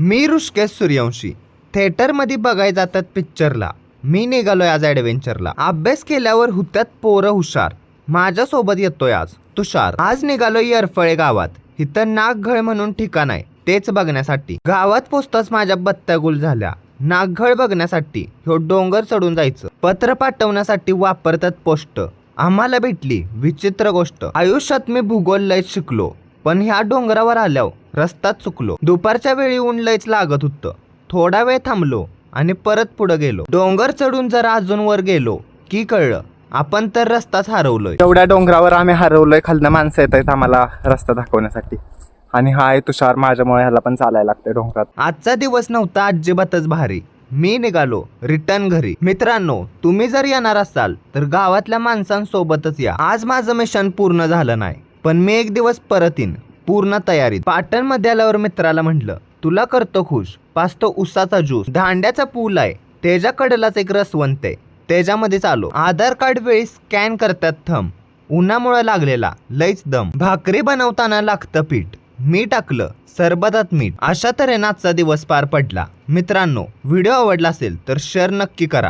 मी ऋषिकेश सूर्यवंशी थिएटरमध्ये बघाय जातात पिक्चरला. मी निघालोय आज ॲडव्हेंचरला अभ्यास केल्यावर हुत्यात पोरं हुशार. माझ्यासोबत येतोय आज. तुषार. आज निघालोय यरफळे गावात. इथं नागघळ म्हणून ठिकाण आहे. तेच बघण्यासाठी. गावात पोचताच माझ्या बत्त्यागुल झाल्या. नागघळ बघण्यासाठी. ह्यो डोंगर चढून जायचं. पत्र पाठवण्यासाठी वापरतात पोस्ट. आम्हाला भेटली. विचित्र गोष्ट. आयुष्यात मी भूगोल लय शिकलो. पण ह्या डोंगरावर आल्यावर रस्ताच चुकलो. दुपारच्या वेळी ऊन लयच लागत होतं. थोडा वेळ थांबलो आणि परत पुढे गेलो. डोंगर चढून जरा अजून वर गेलो की कळलं? आपण तर रस्ताच हरवलोय. एवढ्या डोंगरावर आम्ही हरवलोय खालनं माणसं येत आहेत आम्हाला रस्ता दाखवण्यासाठी. आणि हा आहे तुषार माझ्यामुळे ह्याला पण चालायला लागतंय डोंगरात. आजचा दिवस नव्हता अजिबातच भारी. मी निघालो रिटर्न घरी. मित्रांनो तुम्ही जर येणार असाल तर गावातल्या माणसांसोबतच या. आज माझं मिशन पूर्ण झालं नाही. पण मी एक दिवस परत येईन पूर्ण तयारीत पाटणमध्ये आल्यावर मित्राला म्हटलं तुला करतो खुश. पाचतो उसाचा ज्यूस दांड्याचा पूल आहे. त्याच्याकडेलाच एक रसवंत आहे. त्याच्यामध्येच आलो. आधार कार्ड वेळी स्कॅन करतात थंब उन्हामुळे लागलेला. लईच दम. भाकरी बनवताना लागतं पीठ. मी टाकलं. सरबतात मीठ. अशा तऱ्हेनं आजचा दिवस पार पडला. मित्रांनो व्हिडिओ आवडला असेल तर शेअर नक्की करा.